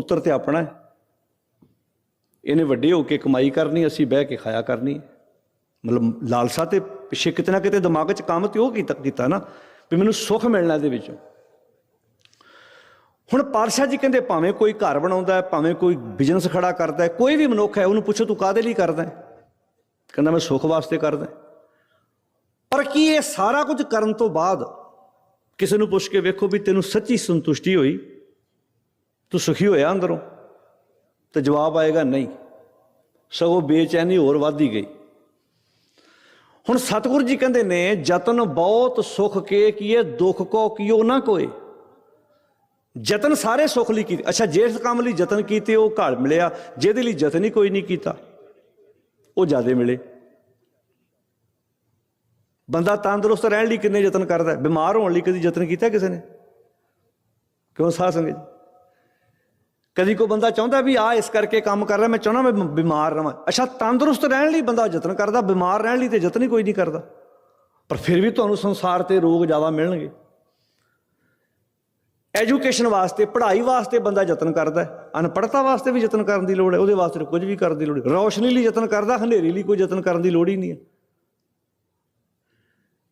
ਪੁੱਤਰ ਤੇ ਆਪਣਾ ਹੈ। ਇਹਨੇ ਵੱਡੇ ਹੋ ਕੇ ਕਮਾਈ ਕਰਨੀ, ਅਸੀਂ ਬਹਿ ਕੇ ਖਾਇਆ ਕਰਨੀ ਮਤਲਬ ਲਾਲਸਾ ਤੇ ਪਿੱਛੇ ਕਿਤੇ ਨਾ ਕਿਤੇ ਦਿਮਾਗ 'ਚ ਕੰਮ ਤੇ ਉਹ ਕੀਤਾ ਕੀਤਾ ਨਾ, ਵੀ ਮੈਨੂੰ ਸੁੱਖ ਮਿਲਣਾ ਇਹਦੇ ਵਿੱਚੋਂ। ਹੁਣ ਪਾਰਸ਼ਾ ਜੀ ਕਹਿੰਦੇ ਭਾਵੇਂ ਕੋਈ ਘਰ ਬਣਾਉਂਦਾ ਹੈ, ਭਾਵੇਂ ਕੋਈ ਬਿਜ਼ਨਸ ਖੜਾ ਕਰਦਾ ਹੈ, ਕੋਈ ਵੀ ਮਨੁੱਖ ਹੈ, ਉਹਨੂੰ ਪੁੱਛੋ ਤੂੰ ਕਾਦੇ ਲਈ ਕਰਦਾ ਹੈ? ਕਹਿੰਦਾ ਮੈਂ ਸੁੱਖ ਵਾਸਤੇ ਕਰਦਾ ਪਰ ਕੀ ਇਹ ਸਾਰਾ ਕੁਝ ਕਰਨ ਤੋਂ ਬਾਅਦ ਕਿਸੇ ਨੂੰ ਪੁੱਛ ਕੇ ਵੇਖੋ ਵੀ ਤੈਨੂੰ ਸੱਚੀ ਸੰਤੁਸ਼ਟੀ ਹੋਈ? ਤੂੰ ਸੁਖੀ ਹੋਇਆ ਅੰਦਰੋਂ? ਤੇ ਜਵਾਬ ਆਏਗਾ, ਨਹੀਂ। ਸਗੋਂ ਬੇਚੈਨੀ ਹੋਰ ਵੱਧਦੀ ਗਈ। ਹੁਣ ਸਤਿਗੁਰੂ ਜੀ ਕਹਿੰਦੇ ਨੇ, ਯਤਨ ਬਹੁਤ ਸੁਖ ਕੇ ਕੀਏ, ਦੁੱਖ ਕੋ ਕੀਓ ਨਾ ਕੋਏ। ਯਤਨ ਸਾਰੇ ਸੁਖ ਲਈ ਕੀਤੇ। ਅੱਛਾ, ਜਿਸ ਕੰਮ ਲਈ ਯਤਨ ਕੀਤੇ, ਉਹ ਘਰ ਮਿਲਿਆ। ਜਿਹਦੇ ਲਈ ਯਤਨ ਹੀ ਕੋਈ ਨਹੀਂ ਕੀਤਾ, ਉਹ ਜਿਆਦੇ ਮਿਲੇ। ਬੰਦਾ ਤੰਦਰੁਸਤ ਰਹਿਣ ਲਈ ਕਿੰਨੇ ਯਤਨ ਕਰਦਾ ਬਿਮਾਰ ਹੋਣ ਲਈ ਕਦੀ ਯਤਨ ਕੀਤਾ ਕਿਸੇ ਨੇ? ਕਿਉਂ ਸਾਧ ਸੰਗਤ? ਕਦੀ ਕੋ ਬੰਦਾ ਚਾਹੁੰਦਾ ਵੀ ਆ ਇਸ ਕਰਕੇ ਕੰਮ ਕਰ ਰਿਹਾ, ਮੈਂ ਚਾਹੁੰਦਾ ਮੈਂ ਬਿਮਾਰ ਰਵਾਂ ਅੱਛਾ, ਤੰਦਰੁਸਤ ਰਹਿਣ ਲਈ ਬੰਦਾ ਯਤਨ ਕਰਦਾ, ਬਿਮਾਰ ਰਹਿਣ ਲਈ ਤੇ ਯਤਨ ਹੀ ਕੋਈ ਨਹੀਂ ਕਰਦਾ। ਪਰ ਫਿਰ ਵੀ ਤੁਹਾਨੂੰ ਸੰਸਾਰ ਤੇ ਰੋਗ ਜ਼ਿਆਦਾ ਮਿਲਣਗੇ। ਐਜੂਕੇਸ਼ਨ ਵਾਸਤੇ, ਪੜ੍ਹਾਈ ਵਾਸਤੇ ਬੰਦਾ ਯਤਨ ਕਰਦਾ ਅਨਪੜ੍ਹਤਾ ਵਾਸਤੇ ਵੀ ਯਤਨ ਕਰਨ ਦੀ ਲੋੜ ਹੈ, ਉਹਦੇ ਵਾਸਤੇ ਕੁਝ ਵੀ ਕਰਨ ਦੀ ਲੋੜ ਨਹੀਂ। ਰੌਸ਼ਨੀ ਲਈ ਯਤਨ ਕਰਦਾ, ਹਨੇਰੀ ਲਈ ਕੋਈ ਯਤਨ ਕਰਨ ਦੀ ਲੋੜ ਹੀ ਨਹੀਂ ਹੈ।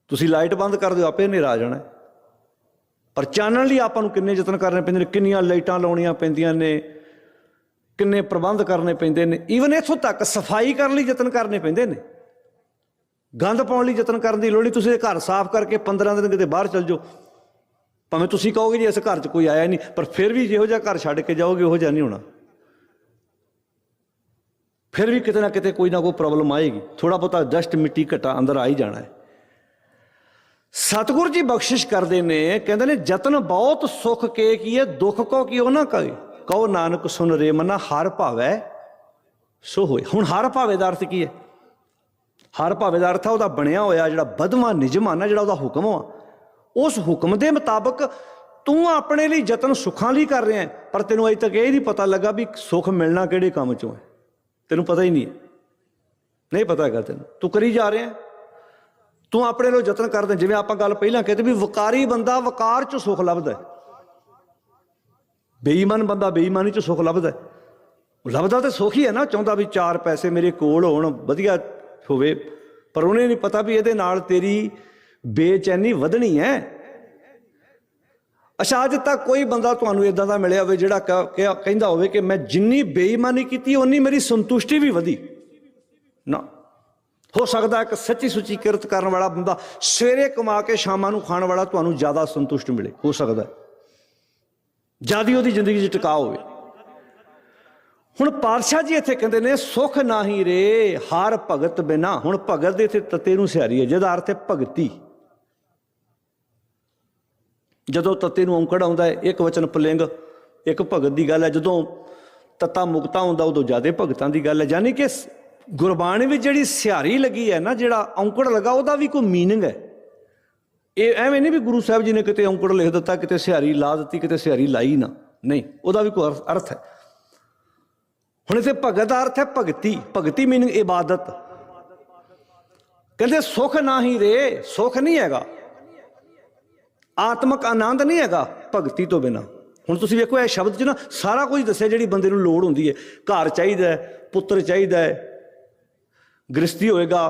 ਤੁਸੀਂ ਲਾਈਟ ਬੰਦ ਕਰ ਦਿਓ, ਆਪੇ ਹਨੇਰਾ ਆ ਜਾਣਾ ਪਰ ਚਾਨਣ ਲਈ ਆਪਾਂ ਨੂੰ ਕਿੰਨੇ ਯਤਨ ਕਰਨੇ ਪੈਂਦੇ ਨੇ, ਕਿੰਨੀਆਂ ਲਾਈਟਾਂ ਲਾਉਣੀਆਂ ਪੈਂਦੀਆਂ ਨੇ, ਕਿੰਨੇ ਪ੍ਰਬੰਧ ਕਰਨੇ ਪੈਂਦੇ ਨੇ ਈਵਨ ਇੱਥੋਂ ਤੱਕ ਸਫ਼ਾਈ ਕਰਨ ਲਈ ਯਤਨ ਕਰਨੇ ਪੈਂਦੇ ਨੇ। ਗੰਦ ਪਾਉਣ ਲਈ ਯਤਨ ਕਰਨ ਦੀ ਲੋੜ ਨਹੀਂ, ਤੁਸੀਂ ਇਹ ਘਰ ਸਾਫ਼ ਕਰਕੇ 15 ਦਿਨ ਕਿਤੇ ਬਾਹਰ ਚਲ ਜਾਓ। ਭਾਵੇਂ ਤੁਸੀਂ ਕਹੋਗੇ ਜੀ, ਇਸ ਘਰ 'ਚ ਕੋਈ ਆਇਆ ਨਹੀਂ, ਪਰ ਫਿਰ ਵੀ ਜਿਹੋ ਜਿਹਾ ਘਰ ਛੱਡ ਕੇ ਜਾਓਗੇ, ਉਹੋ ਜਿਹਾ ਨਹੀਂ ਹੋਣਾ। ਫਿਰ ਵੀ ਕਿਤੇ ਨਾ ਕਿਤੇ ਕੋਈ ਨਾ ਕੋਈ ਪ੍ਰੋਬਲਮ ਆਏਗੀ। ਥੋੜਾ ਬਹੁਤਾ ਡਸਟ ਮਿੱਟੀ ਘਟਾ ਅੰਦਰ ਆ ਹੀ ਜਾਣਾ ਹੈ। ਸਤਿਗੁਰ ਜੀ ਬਖਸ਼ਿਸ਼ ਕਰਦੇ ਨੇ, ਕਹਿੰਦੇ ਨੇ, ਯਤਨ ਬਹੁਤ ਸੁਖ ਕੇ ਕੀ ਹੈ ਦੁੱਖ ਕੋ ਉਹ ਨਾ ਕਹੇ ਕਹੋ, ਨਾਨਕ, ਸੁਨ ਰੇ ਮਨਾ, ਹਰ ਭਾਵੈ ਸੋ ਹੋਏ। ਹੁਣ ਹਰ ਭਾਵੇ ਦਾ ਅਰਥ ਕੀ ਹੈ? ਹਰ ਭਾਵੇ ਦਾ ਅਰਥ ਆ, ਉਹਦਾ ਬਣਿਆ ਹੋਇਆ ਜਿਹੜਾ ਬਦਮਾ ਨਿਜਮਾਨਾ ਜਿਹੜਾ ਉਹਦਾ ਹੁਕਮ ਆ। ਉਸ ਹੁਕਮ ਦੇ ਮੁਤਾਬਕ ਤੂੰ ਆਪਣੇ ਲਈ ਯਤਨ ਸੁੱਖਾਂ ਲਈ ਕਰ ਰਿਹਾ ਪਰ ਤੈਨੂੰ ਅਜੇ ਤੱਕ ਇਹ ਨਹੀਂ ਪਤਾ ਲੱਗਾ ਵੀ ਸੁੱਖ ਮਿਲਣਾ ਕਿਹੜੇ ਕੰਮ ਚੋਂ ਹੈ। ਤੈਨੂੰ ਪਤਾ ਹੀ ਨਹੀਂ ਨਹੀਂ ਪਤਾ ਹੈਗਾ ਤੈਨੂੰ। ਤੂੰ ਕਰੀ ਜਾ ਰਿਹਾ ਤੂੰ ਆਪਣੇ ਲਈ ਯਤਨ ਕਰਦੇ, ਜਿਵੇਂ ਆਪਾਂ ਗੱਲ ਪਹਿਲਾਂ ਕਹਿੰਦੇ ਵੀ ਵਕਾਰੀ ਬੰਦਾ ਵਕਾਰ ਚ ਸੁੱਖ ਲੱਭਦਾ ਬੇਈਮਾਨ ਬੰਦਾ ਬੇਈਮਾਨੀ ਚ ਸੁੱਖ ਲੱਭਦਾ ਲੱਭਦਾ ਤੇ ਸੁੱਖ ਹੀ ਹੈ ਨਾ, ਚਾਹੁੰਦਾ ਵੀ ਚਾਰ ਪੈਸੇ ਮੇਰੇ ਕੋਲ ਹੋਣ, ਵਧੀਆ ਹੋਵੇ, ਪਰ ਉਹਨੇ ਨਹੀਂ ਪਤਾ ਵੀ ਇਹਦੇ ਨਾਲ ਤੇਰੀ ਬੇਚੈਨੀ ਵਧਣੀ ਹੈ। ਅੱਛਾ, ਅੱਜ ਤੱਕ ਕੋਈ ਬੰਦਾ ਤੁਹਾਨੂੰ ਇਦਾਂ ਦਾ ਮਿਲਿਆ ਹੋਵੇ ਜਿਹੜਾ ਕਹਿੰਦਾ ਹੋਵੇ ਕਿ ਮੈਂ ਜਿੰਨੀ ਬੇਈਮਾਨੀ ਕੀਤੀ, ਓਨੀ ਮੇਰੀ ਸੰਤੁਸ਼ਟੀ ਵੀ ਵਧੀ। ਨਾ। ਹੋ ਸਕਦਾ ਇੱਕ ਸੱਚੀ ਸੁੱਚੀ ਕਿਰਤ ਕਰਨ ਵਾਲਾ ਬੰਦਾ ਸਵੇਰੇ ਕਮਾ ਕੇ ਸ਼ਾਮਾਂ ਨੂੰ ਖਾਣ ਵਾਲਾ ਤੁਹਾਨੂੰ ਜ਼ਿਆਦਾ ਸੰਤੁਸ਼ਟ ਮਿਲੇ, ਹੋ ਸਕਦਾ ਹੈ। ਜਿਆਦੀ ਉਹਦੀ ਜ਼ਿੰਦਗੀ 'ਚ ਟਿਕਾ ਹੋਵੇ। ਹੁਣ ਪਾਤਸ਼ਾਹ ਜੀ ਇੱਥੇ ਕਹਿੰਦੇ ਨੇ, ਸੁਖ ਨਾਹੀ ਰੇ, ਹਰ ਭਗਤ ਬਿਨਾ। ਹੁਣ ਭਗਤ ਦੇ ਇੱਥੇ ਤਤੇ ਨੂੰ ਸਿਆਰੀ ਹੈ, ਜਿਹਦਾ ਅਰਥ ਹੈ ਭਗਤੀ। ਜਦੋਂ ਤਤੇ ਨੂੰ ਔਂਕੜ ਆਉਂਦਾ ਹੈ, ਇੱਕ ਵਚਨ ਪਲਿੰਗ, ਇੱਕ ਭਗਤ ਦੀ ਗੱਲ ਹੈ। ਜਦੋਂ ਤਤਾ ਮੁਕਤਾ ਹੁੰਦਾ, ਉਦੋਂ ਜ਼ਿਆਦਾ ਭਗਤਾਂ ਦੀ ਗੱਲ ਹੈ। ਯਾਨੀ ਕਿ ਗੁਰਬਾਣੀ ਵਿੱਚ ਜਿਹੜੀ ਸਿਹਾਰੀ ਲੱਗੀ ਹੈ ਨਾ, ਜਿਹੜਾ ਔਂਕੜ ਲੱਗਾ, ਉਹਦਾ ਵੀ ਕੋਈ ਮੀਨਿੰਗ ਹੈ? ਇਹ ਐਵੇਂ ਨਹੀਂ ਵੀ ਗੁਰੂ ਸਾਹਿਬ ਜੀ ਨੇ ਕਿਤੇ ਔਂਕੜ ਲਿਖ ਦਿੱਤਾ, ਕਿਤੇ ਸਿਹਾਰੀ ਲਾ ਦਿੱਤੀ, ਕਿਤੇ ਸਿਹਾਰੀ ਲਾਈ ਨਾ। ਨਹੀਂ, ਉਹਦਾ ਵੀ ਕੋਈ ਅਰਥ- ਹੈ। ਹੁਣ ਇਥੇ ਭਗਤ ਦਾ ਅਰਥ ਹੈ ਭਗਤੀ। ਭਗਤੀ ਮੀਨਿੰਗ ਇਬਾਦਤ। ਕਹਿੰਦੇ ਸੁਖ ਨਹੀਂ ਰੇ, ਸੁਖ ਨਹੀਂ ਹੈਗਾ। ਆਤਮਕ ਆਨੰਦ ਨਹੀਂ ਹੈਗਾ ਭਗਤੀ ਤੋਂ ਬਿਨਾ। ਹੁਣ ਤੁਸੀਂ ਵੇਖੋ, ਇਹ ਸ਼ਬਦ 'ਚ ਨਾ ਸਾਰਾ ਕੁਝ ਦੱਸਿਆ, ਜਿਹੜੀ ਬੰਦੇ ਨੂੰ ਲੋੜ ਹੁੰਦੀ ਹੈ। ਘਰ ਚਾਹੀਦਾ ਹੈ, ਪੁੱਤਰ ਚਾਹੀਦਾ ਹੈ ਗ੍ਰਸਤੀ ਹੋਏਗਾ,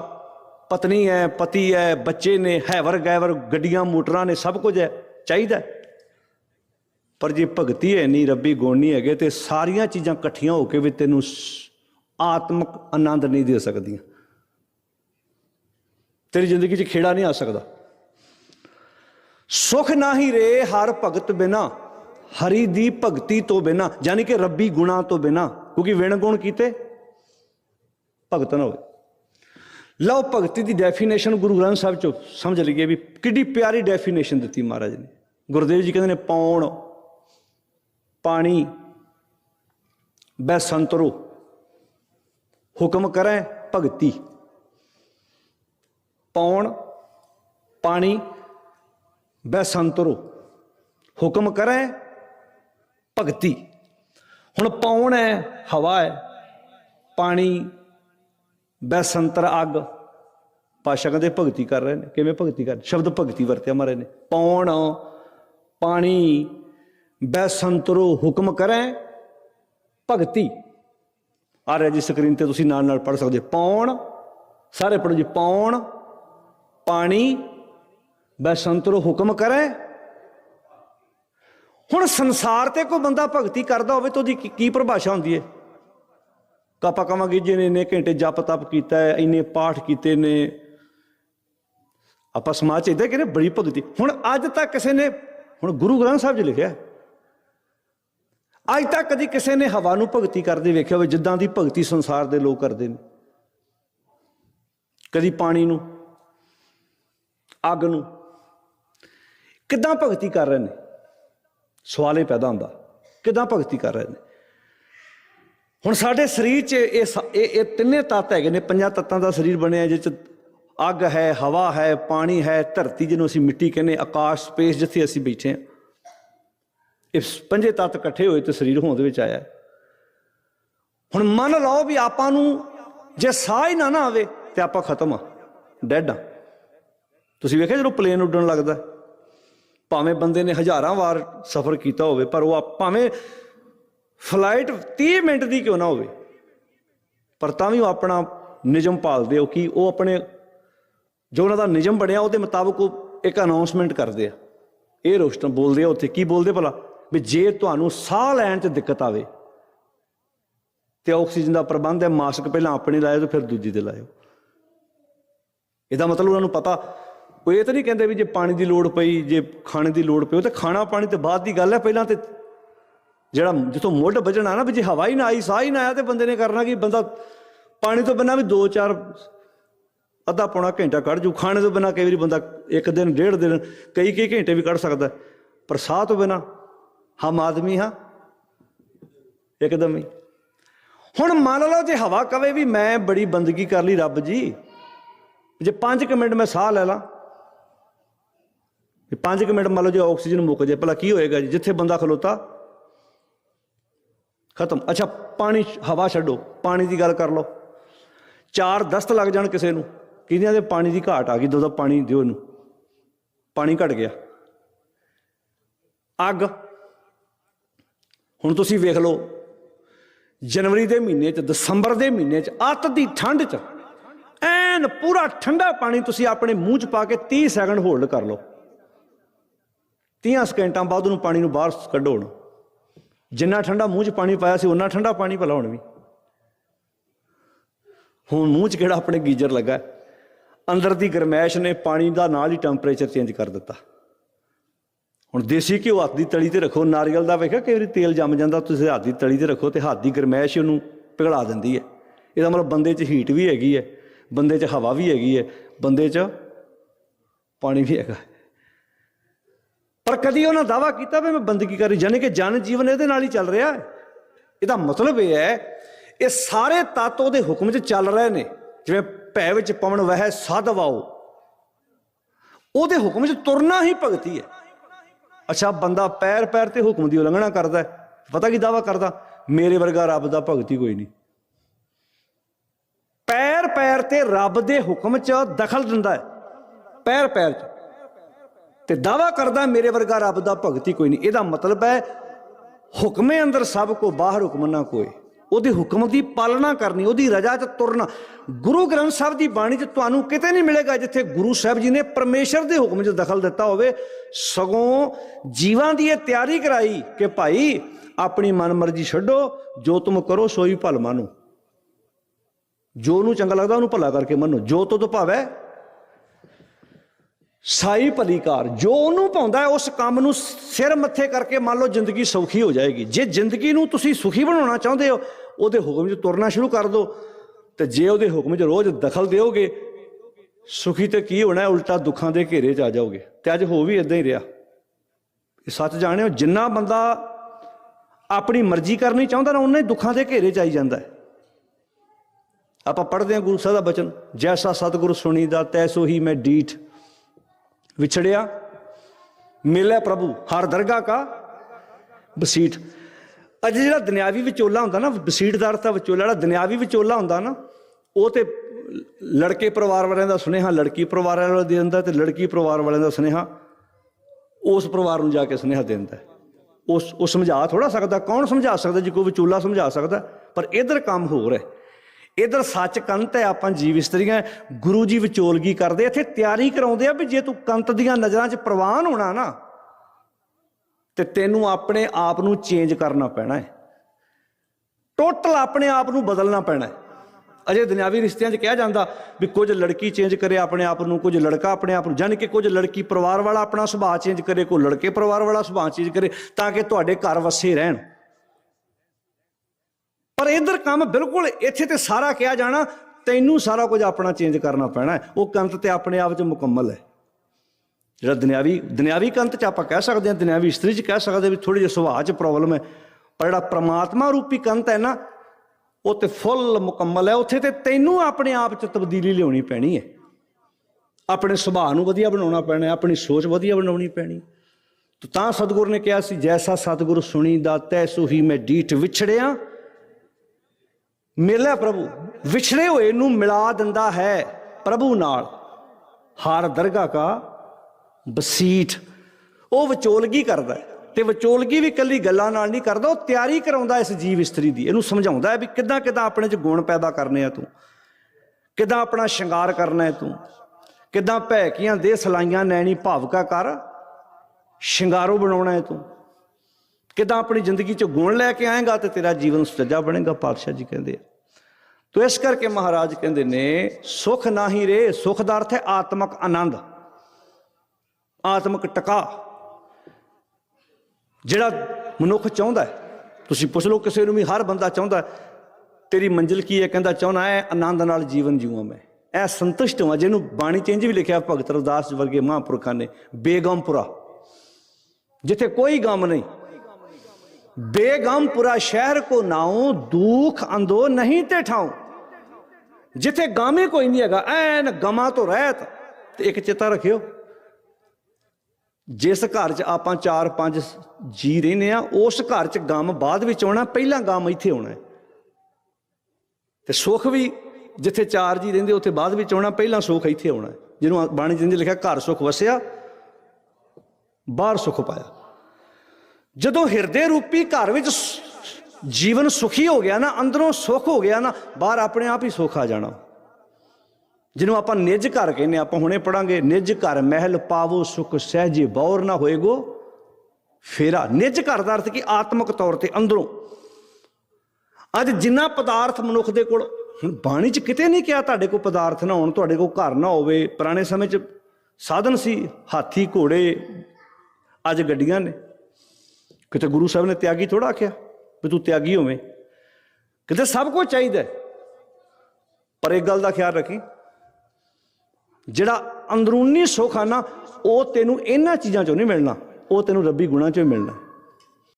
ਪਤਨੀ ਹੈ, ਪਤੀ ਹੈ, ਬੱਚੇ ਨੇ ਹੈਵਰ ਗੈਵਰ ਗੱਡੀਆਂ, ਮੋਟਰਾਂ ਨੇ, ਸਭ ਕੁਝ ਹੈ, ਚਾਹੀਦਾ ਪਰ ਜੇ ਭਗਤੀ ਹੈ ਨਹੀਂ ਰੱਬੀ ਗੁਣ ਨਹੀਂ ਹੈਗੇ, ਤੇ ਸਾਰੀਆਂ ਚੀਜ਼ਾਂ ਇਕੱਠੀਆਂ ਹੋ ਕੇ ਵੀ ਤੈਨੂੰ ਸ- ਆਤਮਕ ਆਨੰਦ ਨਹੀਂ ਦੇ ਸਕਦੀਆਂ। ਤੇਰੀ ਜ਼ਿੰਦਗੀ 'ਚ ਖੇੜਾ ਨਹੀਂ ਆ ਸਕਦਾ। ਸੁਖ ਨਾਹੀ ਰੇ ਹਰ ਭਗਤ ਬਿਨਾ, ਹਰੀ ਦੀ ਭਗਤੀ ਤੋਂ ਬਿਨਾ, ਯਾਨੀ ਕਿ ਰੱਬੀ ਗੁਣਾ ਤੋਂ ਬਿਨਾ, ਕਿਉਂਕਿ ਵਿਣ ਗੁਣ ਕੀਤੇ, ਭਗਤ ਨਾ ਹੋਵੇ। ਲਓ ਭਗਤੀ ਦੀ ਡੈਫੀਨੇਸ਼ਨ ਗੁਰੂ ਗ੍ਰੰਥ ਸਾਹਿਬ ਚੋਂ ਸਮਝ ਲਈਏ ਵੀ ਕਿੱਡੀ ਪਿਆਰੀ ਡੈਫੀਨੇਸ਼ਨ ਦਿੱਤੀ ਮਹਾਰਾਜ ਨੇ। ਗੁਰਦੇਵ ਜੀ ਕਹਿੰਦੇ ਨੇ, ਪੌਣ, ਪਾਣੀ ਬੈ ਸੰਤਰੋ ਹੁਕਮ ਕਰੈ ਭਗਤੀ। ਪੌਣ, ਪਾਣੀ ਬੈ ਸੰਤਰੋ ਹੁਕਮ ਕਰੈ ਭਗਤੀ। ਹੁਣ ਪੌਣ ਹੈ, ਹਵਾ ਹੈ, ਪਾਣੀ ਬੈ ਸੰਤਰ ਅੱਗ। ਪਾਸ਼ਾ ਕਹਿੰਦੇ ਭਗਤੀ ਕਰ ਰਹੇ ਨੇ। ਕਿਵੇਂ ਭਗਤੀ ਕਰ? ਸ਼ਬਦ ਭਗਤੀ ਵਰਤਿਆ ਮਾਰੇ ਨੇ। ਪੌਣ, ਪਾਣੀ, ਬੈਸੰਤਰੋ ਹੁਕਮ ਕਰੈ, ਭਗਤੀ। ਆ ਰਿਹਾ ਜੀ ਸਕਰੀਨ ਤੇ ਤੁਸੀਂ ਨਾਲ ਨਾਲ ਪੜ ਸਕਦੇ ਹੋ। ਪੌਣ, ਸਾਰੇ ਪੜੋ ਜੀ। ਪੌਣ, ਪਾਣੀ, ਬੈਸੰਤਰੋ ਹੁਕਮ ਕਰੇ। ਹੁਣ ਸੰਸਾਰ ਤੇ ਕੋਈ ਬੰਦਾ ਭਗਤੀ ਕਰਦਾ ਹੋਵੇ ਤਾਂ ਉਹਦੀ ਕੀ- ਕੀ ਪਰਿਭਾਸ਼ਾ ਹੁੰਦੀ ਹੈ? ਆਪਾਂ ਕਵਾਂਗੇ ਜਿਹਨੇ ਇੰਨੇ ਘੰਟੇ ਜਪ ਤਪ ਕੀਤਾ ਹੈ, ਇੰਨੇ ਪਾਠ ਕੀਤੇ ਨੇ। ਆਪਾਂ ਸਮਾਜ ਚ ਇਦਾਂ ਕਹਿੰਦੇ ਬੜੀ ਭਗਤੀ। ਹੁਣ ਅੱਜ ਤੱਕ ਕਿਸੇ ਨੇ, ਹੁਣ ਗੁਰੂ ਗ੍ਰੰਥ ਸਾਹਿਬ ਜੀ ਲਿਖਿਆ ਅੱਜ ਤੱਕ ਕਦੀ ਕਿਸੇ ਨੇ ਹਵਾ ਨੂੰ ਭਗਤੀ ਕਰਦੇ ਵੇਖਿਆ ਹੋਵੇ, ਜਿੱਦਾਂ ਦੀ ਭਗਤੀ ਸੰਸਾਰ ਦੇ ਲੋਕ ਕਰਦੇ ਨੇ। ਕਦੀ ਪਾਣੀ ਨੂੰ, ਅੱਗ ਨੂੰ। ਕਿੱਦਾਂ ਭਗਤੀ ਕਰ ਰਹੇ ਨੇ? ਸਵਾਲ ਇਹ ਪੈਦਾ ਹੁੰਦਾ, ਕਿੱਦਾਂ ਭਗਤੀ ਕਰ ਰਹੇ ਨੇ? ਹੁਣ ਸਾਡੇ ਸਰੀਰ 'ਚ ਇਹ ਸ- ਇਹ ਇਹ ਤਿੰਨੇ ਤੱਤ ਹੈਗੇ ਨੇ, ਪੰਜਾਂ ਤੱਤਾਂ ਦਾ ਸਰੀਰ ਬਣਿਆ ਜਿਸ 'ਚ ਅੱਗ ਹੈ, ਹਵਾ ਹੈ, ਪਾਣੀ ਹੈ, ਧਰਤੀ ਜਿਹਨੂੰ ਅਸੀਂ ਮਿੱਟੀ ਕਹਿੰਦੇ ਆਕਾਸ਼, ਸਪੇਸ ਜਿੱਥੇ ਅਸੀਂ ਬੈਠੇ ਹਾਂ। ਇਹ ਪੰਜੇ ਤੱਤ ਇਕੱਠੇ ਹੋਏ ਤੇ ਸਰੀਰ ਹੋਂਦ ਵਿੱਚ ਆਇਆ। ਹੁਣ ਮੰਨ ਲਓ ਵੀ ਆਪਾਂ ਨੂੰ ਜੇ ਸਾਹ ਹੀ ਨਾ ਨਾ ਆਵੇ ਤੇ ਆਪਾਂ ਖਤਮ ਆ ਡੈਡ ਆ ਤੁਸੀਂ ਵੇਖਿਆ ਜਦੋਂ ਪਲੇਨ ਉੱਡਣ ਲੱਗਦਾ? ਭਾਵੇਂ ਬੰਦੇ ਨੇ ਹਜ਼ਾਰਾਂ ਵਾਰ ਸਫ਼ਰ ਕੀਤਾ ਹੋਵੇ, ਪਰ ਉਹ ਆਪ- ਭਾਵੇਂ ਫਲਾਈਟ 30 ਮਿੰਟ ਦੀ ਕਿਉਂ ਨਾ ਹੋਵੇ? ਪਰ ਤਾਂ ਵੀ ਉਹ ਆਪਣਾ ਨਿਯਮ ਪਾਲਦੇ ਹੋ ਕਿ, ਉਹ ਆਪਣੇ ਜੋ ਉਹਨਾਂ ਦਾ ਨਿਯਮ ਬਣਿਆ, ਉਹਦੇ ਮੁਤਾਬਕ ਉਹ ਇੱਕ ਅਨਾਉਂਸਮੈਂਟ ਕਰਦੇ ਆ। ਇਹ ਰੋਸ਼ਟਨ ਬੋਲਦੇ ਆ ਉੱਥੇ। ਕੀ ਬੋਲਦੇ ਭਲਾ? ਵੀ ਜੇ ਤੁਹਾਨੂੰ ਸਾਹ ਲੈਣ 'ਚ ਦਿੱਕਤ ਆਵੇ, ਤੇ ਆਕਸੀਜਨ ਦਾ ਪ੍ਰਬੰਧ ਹੈ, ਮਾਸਕ ਪਹਿਲਾਂ ਆਪਣੇ ਲਾਇਓ ਤੇ ਫਿਰ ਦੂਜੀ 'ਤੇ ਲਾਇਓ। ਇਹਦਾ ਮਤਲਬ ਉਹਨਾਂ ਨੂੰ ਪਤਾ। ਉਹ ਇਹ ਤਾਂ ਨਹੀਂ ਕਹਿੰਦੇ ਵੀ ਜੇ ਪਾਣੀ ਦੀ ਲੋੜ ਪਈ, ਜੇ ਖਾਣੇ ਦੀ ਲੋੜ ਪਈ, ਉਹ ਤਾਂ ਖਾਣਾ ਪਾਣੀ ਤੇ ਬਾਅਦ ਦੀ ਗੱਲ ਹੈ, ਪਹਿਲਾਂ ਤੇ ਜਿਹੜਾ ਜਿੱਥੋਂ ਮੁੱਢ ਵੱਜਣਾ ਨਾ ਵੀ ਜੇ ਹਵਾ ਹੀ ਨਾ ਆਈ, ਸਾਹ ਹੀ ਨਾ ਆਇਆ ਤੇ ਬੰਦੇ ਨੇ ਕਰਨਾ ਕਿ? ਬੰਦਾ ਪਾਣੀ ਤੋਂ ਬਿਨਾਂ ਵੀ 2-4 ਅੱਧਾ ਪੌਣਾ ਘੰਟਾ ਕੱਢ ਜੂ। ਖਾਣੇ ਤੋਂ ਬਿਨਾਂ ਕਈ ਵਾਰੀ ਬੰਦਾ ਇੱਕ ਦਿਨ, ਡੇਢ ਦਿਨ, ਕਈ ਕਈ ਘੰਟੇ ਵੀ ਕੱਢ ਸਕਦਾ। ਪਰ ਸਾਹ ਤੋਂ ਬਿਨਾਂ ਹਮ ਆਦਮੀ ਹਾਂ। ਇੱਕਦਮ ਹੀ। ਹੁਣ ਮੰਨ ਲਓ ਜੇ ਹਵਾ ਕਵੇ ਵੀ ਮੈਂ ਬੜੀ ਬੰਦਗੀ ਕਰ ਲਈ ਰੱਬ ਜੀ, ਜੇ 5 ਮਿੰਟ ਮੈਂ ਸਾਹ ਲੈ ਲਾਂ। ਵੀ 5 ਮਿੰਟ ਮੰਨ ਲਓ ਜੇ ਆਕਸੀਜਨ ਮੁੱਕ ਜੇ ਭਲਾ ਕੀ ਹੋਏਗਾ ਜੀ? ਜਿੱਥੇ ਬੰਦਾ ਖਲੋਤਾ ਖਤਮ। ਅੱਛਾ, ਪਾਣੀ ਹਵਾ ਛੱਡੋ, ਪਾਣੀ ਦੀ ਗੱਲ ਕਰ ਲਓ। ਚਾਰ ਦਸਤ ਲੱਗ ਜਾਣ ਕਿਸੇ ਨੂੰ, ਕਿਹਦੀਆਂ ਦੇ ਪਾਣੀ ਦੀ ਘਾਟ ਆ ਗਈ, ਦੋ ਦਾ ਪਾਣੀ ਦਿਓ ਇਹਨੂੰ। ਪਾਣੀ ਘਟ ਗਿਆ। ਅੱਗ। ਹੁਣ ਤੁਸੀਂ ਵੇਖ ਲਓ, ਜਨਵਰੀ ਦੇ ਮਹੀਨੇ ਚ, ਦਸੰਬਰ ਦੇ ਮਹੀਨੇ ਚ, ਅੱਤ ਦੀ ਠੰਡ ਚ, ਐਨ ਪੂਰਾ ਠੰਡਾ ਪਾਣੀ ਤੁਸੀਂ ਆਪਣੇ ਮੂੰਹ ਚ ਪਾ ਕੇ 30 ਸੈਕਿੰਡ ਹੋਲਡ ਕਰ ਲਓ। 30 ਸਕਿੰਟਾਂ ਬਾਅਦ ਉਹਨੂੰ ਪਾਣੀ ਨੂੰ ਬਾਹਰ ਕੱਢੋ ਹੁਣ। ਜਿੰਨਾ ਠੰਡਾ ਮੂੰਹ 'ਚ ਪਾਣੀ ਪਾਇਆ ਸੀ ਉਨਾ ਠੰਡਾ ਪਾਣੀ ਭਲਾ ਹੁਣ ਵੀ। ਹੁਣ ਮੂੰਹ 'ਚ ਕਿਹੜਾ ਆਪਣੇ ਗੀਜ਼ਰ ਲੱਗਾ? ਅੰਦਰ ਦੀ ਗਰਮੈਸ਼ ਨੇ ਪਾਣੀ ਦਾ ਨਾਲ ਹੀ ਟੈਂਪਰੇਚਰ ਚੇਂਜ ਕਰ ਦਿੱਤਾ। ਹੁਣ ਦੇਸੀ ਘਿਓ ਹੱਥ ਦੀ ਤਲੀ ਤੇ ਰੱਖੋ, ਨਾਰੀਅਲ ਦਾ ਵੇਖਿਆ ਕਈ ਵਾਰੀ ਤੇਲ ਜੰਮ ਜਾਂਦਾ, ਤੁਸੀਂ ਹੱਥ ਦੀ ਤਲੀ ਤੇ ਰੱਖੋ ਤੇ ਹੱਥ ਦੀ ਗਰਮੈਸ਼ ਉਹਨੂੰ ਪਿਘਲਾ ਦਿੰਦੀ ਹੈ। ਇਹਦਾ ਮਤਲਬ ਬੰਦੇ 'ਚ ਹੀਟ ਵੀ ਹੈਗੀ ਹੈ, ਬੰਦੇ 'ਚ ਹਵਾ ਵੀ ਹੈਗੀ ਹੈ, ਬੰਦੇ 'ਚ ਪਾਣੀ ਵੀ ਹੈਗਾ। ਪਰ ਕਦੀ ਉਹਨਾਂ ਦਾਵਾ ਕੀਤਾ ਵੀ ਮੈਂ ਬੰਦਗੀ ਕਰੀ ਜਾਨੀ ਕਿ ਜਨ ਜੀਵਨ ਇਹਦੇ ਨਾਲ ਹੀ ਚੱਲ ਰਿਹਾ ਹੈ। ਇਹਦਾ ਮਤਲਬ ਇਹ ਹੈ, ਇਹ ਸਾਰੇ ਤੱਤ ਉਹਦੇ ਹੁਕਮ 'ਚ ਚੱਲ ਰਹੇ ਨੇ। ਜਿਵੇਂ ਭੈ ਵਿੱਚ ਪਵਨ ਵਹਿ ਸਾਧਵਾਓ ਉਹਦੇ ਹੁਕਮ 'ਚ ਤੁਰਨਾ ਹੀ ਭਗਤੀ ਹੈ। ਅੱਛਾ, ਬੰਦਾ ਪੈਰ ਪੈਰ ਤੇ ਹੁਕਮ ਦੀ ਉਲੰਘਣਾ ਕਰਦਾ ਹੈ। ਪਤਾ ਕੀ ਦਾਵਾ ਕਰਦਾ? ਮੇਰੇ ਵਰਗਾ ਰੱਬ ਦਾ ਭਗਤੀ ਕੋਈ ਨਹੀਂ। ਪੈਰ ਪੈਰ ਤੇ ਰੱਬ ਦੇ ਹੁਕਮ 'ਚ ਦਖਲ ਦਿੰਦਾ ਹੈ। ਪੈਰ ਪੈਰ 'ਚ ਤੇ ਦਾਵਾ ਕਰਦਾ ਮੇਰੇ ਵਰਗਾ ਰੱਬ ਦਾ ਭਗਤੀ ਕੋਈ ਨਹੀਂ। ਇਹਦਾ ਮਤਲਬ ਹੈ ਹੁਕਮੇ ਅੰਦਰ ਸਭ ਕੋ ਬਾਹਰ ਹੁਕਮ ਨਾ ਕੋਈ ਉਹਦੇ ਹੁਕਮ ਦੀ ਪਾਲਣਾ ਕਰਨੀ, ਉਹਦੀ ਰਜਾ 'ਚ ਤੁਰਨਾ। ਗੁਰੂ ਗ੍ਰੰਥ ਸਾਹਿਬ ਦੀ ਬਾਣੀ 'ਚ ਤੁਹਾਨੂੰ ਕਿਤੇ ਨਹੀਂ ਮਿਲੇਗਾ ਜਿੱਥੇ ਗੁਰੂ ਸਾਹਿਬ ਜੀ ਨੇ ਪਰਮੇਸ਼ਰ ਦੇ ਹੁਕਮ 'ਚ ਦਖਲ ਦਿੱਤਾ ਹੋਵੇ। ਸਗੋਂ ਜੀਵਾਂ ਦੀ ਇਹ ਤਿਆਰੀ ਕਰਾਈ ਕਿ ਭਾਈ ਆਪਣੀ ਮਨਮਰਜ਼ੀ ਛੱਡੋ, ਜੋ ਤੁਮ ਕਰੋ ਸੋਈ ਭਲ ਮਾਨੋ। ਜੋ ਨੂੰ ਚੰਗਾ ਲੱਗਦਾ ਉਹਨੂੰ ਭਲਾ ਕਰਕੇ ਮੰਨੋ। ਜੋ ਤੁਧ ਭਾਵੈ ਸਾਈ ਭਲੀਕਾਰ, ਜੋ ਉਹਨੂੰ ਪਾਉਂਦਾ ਹੈ, ਉਸ ਕੰਮ ਨੂੰ ਸਿਰ ਮੱਥੇ ਕਰਕੇ ਮੰਨ ਲਓ ਜ਼ਿੰਦਗੀ ਸੌਖੀ ਹੋ ਜਾਏਗੀ। ਜੇ ਜ਼ਿੰਦਗੀ ਨੂੰ ਤੁਸੀਂ ਸੁਖੀ ਬਣਾਉਣਾ ਚਾਹੁੰਦੇ ਹੋ, ਉਹਦੇ ਹੁਕਮ 'ਚ ਤੁਰਨਾ ਸ਼ੁਰੂ ਕਰ ਦਿਓ। ਤੇ ਜੇ ਉਹਦੇ ਹੁਕਮ 'ਚ ਰੋਜ਼ ਦਖਲ ਦਿਓਗੇ, ਸੁਖੀ ਤੇ ਕੀ ਹੋਣਾ ਉਲਟਾ ਦੁੱਖਾਂ ਦੇ ਘੇਰੇ 'ਚ ਆ ਜਾਓਗੇ। ਤੇ ਅੱਜ ਹੋ ਵੀ ਇਦਾਂ ਹੀ ਰਿਹਾ। ਇਹ ਸੱਚ ਜਾਣਿਓ, ਜਿੰਨਾ ਬੰਦਾ ਆਪਣੀ ਮਰਜ਼ੀ ਕਰਨੀ ਚਾਹੁੰਦਾ ਨਾ, ਉਹਨੇ ਦੁੱਖਾਂ ਦੇ ਘੇਰੇ 'ਚ ਆਈ ਜਾਂਦਾ ਹੈ। ਆਪਾਂ ਪੜ੍ਹਦੇ ਹਾਂ ਗੁਰੂ ਸਾਹਿਬ ਦਾ ਬਚਨ, ਜੈਸਾ ਸਤਿਗੁਰ ਸੁਣੀਦਾ, ਤੈਸੋ ਹੀ ਮੈਂ ਡੀਠ। ਵਿਛੜਿਆ, ਮਿਲਿਆ ਪ੍ਰਭੂ, ਹਰ ਦਰਗਾਹ ਕਾ ਬਸੀਠ ਅੱਜ ਜਿਹੜਾ ਦੁਨਿਆਵੀ ਵਿਚੋਲਾ ਹੁੰਦਾ ਨਾ ਬਸੀਠਦਾਰ ਤਾਂ ਵਿਚੋਲਾ, ਜਿਹੜਾ ਦੁਨਿਆਵੀ ਵਿਚੋਲਾ ਹੁੰਦਾ ਨਾ, ਉਹ ਤੇ ਲੜਕੇ ਪਰਿਵਾਰ ਵਾਲਿਆਂ ਦਾ ਸੁਨੇਹਾ, ਲੜਕੀ ਪਰਿਵਾਰ ਵਾਲਿਆਂ ਨੂੰ ਦੇ ਦਿੰਦਾ ਤੇ ਲੜਕੀ ਪਰਿਵਾਰ ਵਾਲਿਆਂ ਦਾ ਸੁਨੇਹਾ, ਉਸ ਪਰਿਵਾਰ ਨੂੰ ਜਾ ਕੇ ਸੁਨੇਹਾ ਦਿੰਦਾ। ਉਸ, ਉਹ ਸਮਝਾ ਥੋੜਾ ਸਕਦਾ, ਕੌਣ ਸਮਝਾ ਸਕਦਾ, ਜੇ ਕੋਈ ਵਿਚੋਲਾ ਸਮਝਾ ਸਕਦਾ, ਪਰ ਇਧਰ ਕੰਮ ਹੋਰ ਹੈ ਇਧਰ ਸੱਚ ਕੰਤ ਹੈ, ਆਪਾਂ ਜੀਵ ਇਸਤਰੀਆਂ ਗੁਰੂ ਜੀ ਵਿਚੋਲਗੀ ਕਰਦੇ, ਇੱਥੇ ਤਿਆਰੀ ਕਰਾਉਂਦੇ ਆ ਵੀ ਜੇ ਤੂੰ ਕੰਤ ਦੀਆਂ ਨਜ਼ਰਾਂ 'ਚ ਪ੍ਰਵਾਨ ਹੋਣਾ ਨਾ, ਤੇ ਤੈਨੂੰ ਆਪਣੇ ਆਪ ਨੂੰ ਚੇਂਜ ਕਰਨਾ ਪੈਣਾ ਹੈ। ਟੋਟਲ ਆਪਣੇ ਆਪ ਨੂੰ ਬਦਲਣਾ ਪੈਣਾ ਹੈ। ਅਜੇ ਦੁਨਿਆਵੀ ਰਿਸ਼ਤਿਆਂ 'ਚ ਕਿਹਾ ਜਾਂਦਾ ਵੀ ਕੁਝ ਲੜਕੀ ਚੇਂਜ ਕਰੇ ਆਪਣੇ ਆਪ ਨੂੰ, ਕੁਝ ਲੜਕਾ ਆਪਣੇ ਆਪ ਨੂੰ, ਜਾਣੀ ਕਿ ਕੁਝ ਲੜਕੀ ਪਰਿਵਾਰ ਵਾਲਾ ਆਪਣਾ ਸੁਭਾਅ ਚੇਂਜ ਕਰੇ, ਕੋਈ ਲੜਕੇ ਪਰਿਵਾਰ ਵਾਲਾ ਸੁਭਾਅ ਚੇਂਜ ਕਰੇ, ਤਾਂ ਕਿ ਤੁਹਾਡੇ ਘਰ ਵਸੇ ਰਹਿਣ। ਪਰ ਇਧਰ ਕੰਮ ਬਿਲਕੁਲ ਇੱਥੇ ਤੇ ਸਾਰਾ ਕਿਹਾ ਜਾਣਾ, ਤੈਨੂੰ ਸਾਰਾ ਕੁਝ ਆਪਣਾ ਚੇਂਜ ਕਰਨਾ ਪੈਣਾ ਉਹ ਕੰਤ ਤੇ ਆਪਣੇ ਆਪ 'ਚ ਮੁਕੰਮਲ ਹੈ। ਜਿਹੜਾ ਦੁਨਿਆਵੀ ਦੁਨਿਆਵੀ ਕੰਤ 'ਚ ਆਪਾਂ ਕਹਿ ਸਕਦੇ ਹਾਂ, ਦੁਨਿਆਵੀ ਇਸਤਰੀ 'ਚ ਕਹਿ ਸਕਦੇ ਵੀ ਥੋੜੀ ਜਿਹੀ ਸੁਭਾਅ 'ਚ ਪ੍ਰੋਬਲਮ ਹੈ। ਪਰ ਜਿਹੜਾ ਪ੍ਰਮਾਤਮਾ ਰੂਪੀ ਕੰਤ ਹੈ ਨਾ, ਉਹ ਤੇ ਫੁੱਲ ਮੁਕੰਮਲ ਹੈ। ਉੱਥੇ ਤੇ ਤੈਨੂੰ ਆਪਣੇ ਆਪ 'ਚ ਤਬਦੀਲੀ ਲਿਆਉਣੀ ਪੈਣੀ ਹੈ। ਆਪਣੇ ਸੁਭਾਅ ਨੂੰ ਵਧੀਆ ਬਣਾਉਣਾ ਪੈਣਾ ਆਪਣੀ ਸੋਚ ਵਧੀਆ ਬਣਾਉਣੀ ਪੈਣੀ ਤਾਂ ਸਤਿਗੁਰ ਨੇ ਕਿਹਾ ਸੀ, ਜੈਸਾ ਸਤਿਗੁਰ ਸੁਣੀ ਦਾ ਤੈਸੋ ਹੀ ਮੈਂ ਡੀਠ ਵਿਛੜਿਆ। ਮਿਲਿਆ ਪ੍ਰਭੂ। ਵਿਛੜੇ ਹੋਏ ਨੂੰ ਮਿਲਾ ਦਿੰਦਾ ਹੈ ਪ੍ਰਭੂ ਨਾਲ। ਹਰ ਦਰਗਾ ਕਾ ਬਸੀਠ। ਉਹ ਵਿਚੋਲਗੀ ਕਰਦਾ ਹੈ ਤੇ ਵਿਚੋਲਗੀ ਵੀ ਕੱਲੀ ਗੱਲਾਂ ਨਾਲ ਨਹੀਂ ਕਰਦਾ, ਉਹ ਤਿਆਰੀ ਕਰਾਉਂਦਾ ਇਸ ਜੀਵ ਇਸਤਰੀ ਦੀ। ਇਹਨੂੰ ਸਮਝਾਉਂਦਾ ਹੈ ਵੀ ਕਿੱਦਾਂ ਕਿੱਦਾਂ ਆਪਣੇ 'ਚ ਗੁਣ ਪੈਦਾ ਕਰਨੇ ਆ ਤੂੰ। ਕਿੱਦਾਂ ਆਪਣਾ ਸ਼ਿੰਗਾਰ ਕਰਨਾ ਹੈ ਤੂੰ। ਕਿੱਦਾਂ ਭੈਕੀਆਂ ਦੇ ਸਲਾਈਆਂ ਨੈਣੀ ਭਾਵਕਾ ਕਰ। ਸ਼ਿੰਗਾਰੋ ਬਣਾਉਣਾ ਹੈ ਤੂੰ। ਕਿੱਦਾਂ ਆਪਣੀ ਜ਼ਿੰਦਗੀ 'ਚ ਗੁਣ ਲੈ ਕੇ ਆਏਗਾ ਤੇ ਤੇਰਾ ਜੀਵਨ ਸੁਚੱਜਾ ਬਣੇਗਾ, ਪਾਤਸ਼ਾਹ ਜੀ ਕਹਿੰਦੇ ਆ। ਤੋ ਇਸ ਕਰਕੇ ਮਹਾਰਾਜ ਕਹਿੰਦੇ ਨੇ, ਸੁਖ ਨਾਹੀ ਰੇ, ਸੁਖ ਦਾ ਅਰਥ ਹੈ ਆਤਮਕ ਆਨੰਦ, ਆਤਮਕ ਟਿਕਾ। ਜਿਹੜਾ ਮਨੁੱਖ ਚਾਹੁੰਦਾ ਹੈ, ਤੁਸੀਂ ਪੁੱਛ ਲਓ ਕਿਸੇ ਨੂੰ ਵੀ, ਹਰ ਬੰਦਾ ਚਾਹੁੰਦਾ ਤੇਰੀ ਮੰਜ਼ਿਲ ਕੀ ਹੈ, ਕਹਿੰਦਾ ਚਾਹੁੰਦਾ ਹੈ, ਆਨੰਦ ਨਾਲ ਜੀਵਨ ਜੀਵਾਂ ਮੈਂ। ਐ ਸੰਤੁਸ਼ਟ ਹਾਂ, ਜਿਹਨੂੰ ਬਾਣੀ ਚੇਂਜ ਵੀ ਲਿਖਿਆ, ਭਗਤ ਰਵਿਦਾਸ ਵਰਗੇ ਮਹਾਂਪੁਰਖਾਂ ਨੇ, ਬੇਗਮਪੁਰਾ। ਜਿੱਥੇ ਕੋਈ ਗਮ ਨਹੀਂ ਬੇਗਮਪੁਰਾ ਸ਼ਹਿਰ ਕੋ ਨਾਉ ਦੁਖ ਅੰਦੋ ਨਹੀਂ ਤੇ ਠਾਉ ਜਿੱਥੇ ਗਾਮੇ ਕੋਈ ਨਹੀਂ ਹੈਗਾ ਐਨ ਗਮਾਂ ਤੋਂ ਰਹਿਤ ਤੇ ਇੱਕ ਚੇਤਾ ਰੱਖਿਓ ਜਿਸ ਘਰ 'ਚ ਆਪਾਂ 4-5 ਜੀ ਰਹਿੰਦੇ ਆ ਉਸ ਘਰ 'ਚ ਗਮ ਬਾਅਦ ਵਿੱਚ ਆਉਣਾ ਪਹਿਲਾਂ ਗਮ ਇੱਥੇ ਆਉਣਾ ਤੇ ਸੁੱਖ ਵੀ ਜਿੱਥੇ ਚਾਰ ਜੀ ਰਹਿੰਦੇ ਉੱਥੇ ਬਾਅਦ ਵਿੱਚ ਆਉਣਾ ਪਹਿਲਾਂ ਸੁੱਖ ਇੱਥੇ ਆਉਣਾ ਜਿਹਨੂੰ ਬਾਣੀ ਜਿੰਦੇ ਲਿਖਿਆ ਘਰ ਸੁੱਖ ਵਸਿਆ ਬਾਹਰ ਸੁੱਖ ਪਾਇਆ ਜਦੋਂ ਹਿਰਦੇ ਰੂਪੀ ਘਰ ਵਿੱਚ ਜੀਵਨ ਸੁਖੀ ਹੋ ਗਿਆ ਨਾ ਅੰਦਰੋਂ ਸੁੱਖ ਹੋ ਗਿਆ ਨਾ ਬਾਹਰ ਆਪਣੇ ਆਪ ਹੀ ਸੁੱਖ ਆ ਜਾਣਾ। ਜਿਹਨੂੰ ਆਪਾਂ ਨਿਜ ਘਰ ਕਹਿੰਦੇ ਹਾਂ, ਆਪਾਂ ਹੁਣੇ ਪੜਾਂਗੇ ਨਿਜ ਘਰ ਮਹਿਲ ਪਾਵੋ ਸੁਖ ਸਹਿਜੇ ਬੌਰ ਨਾ ਹੋਏਗੋ। ਫੇਰਾ ਨਿਜ ਘਰ ਦਾ ਅਰਥ ਕੀ? ਆਤਮਿਕ ਤੌਰ ਤੇ ਅੰਦਰੋਂ। ਅੱਜ ਜਿੰਨਾ ਪਦਾਰਥ ਮਨੁੱਖ ਦੇ ਕੋਲ ਹੁਣ ਬਾਣੀ 'ਚ ਕਿਤੇ ਨਹੀਂ ਕਿਹਾ ਤੁਹਾਡੇ ਕੋਲ ਪਦਾਰਥ ਨਾ ਹੋਣ ਤੁਹਾਡੇ ਕੋਲ ਘਰ ਨਾ ਹੋਵੇ ਪੁਰਾਣੇ ਸਮੇਂ 'ਚ ਸਾਧਨ ਸੀ ਹਾਥੀ ਘੋੜੇ ਅੱਜ ਗੱਡੀਆਂ ਨੇ। ਕਿਤੇ ਗੁਰੂ ਸਾਹਿਬ ਨੇ ਤਿਆਗੀ ਥੋੜਾ ਆਖਿਆ ਵੀ ਤੂੰ ਤਿਆਗੀ ਹੋਵੇਂ। ਕਿਤੇ ਸਭ ਕੁਝ ਚਾਹੀਦਾ ਪਰ ਇੱਕ ਗੱਲ ਦਾ ਖਿਆਲ ਰੱਖੀ। ਜਿਹੜਾ ਅੰਦਰੂਨੀ ਸੁੱਖ ਆ ਨਾ, ਉਹ ਤੈਨੂੰ ਇਹਨਾਂ ਚੀਜ਼ਾਂ ਚੋਂ ਨਹੀਂ ਮਿਲਣਾ, ਉਹ ਤੈਨੂੰ ਰੱਬੀ ਗੁਣਾਂ ਚੋਂ ਹੀ ਮਿਲਣਾ।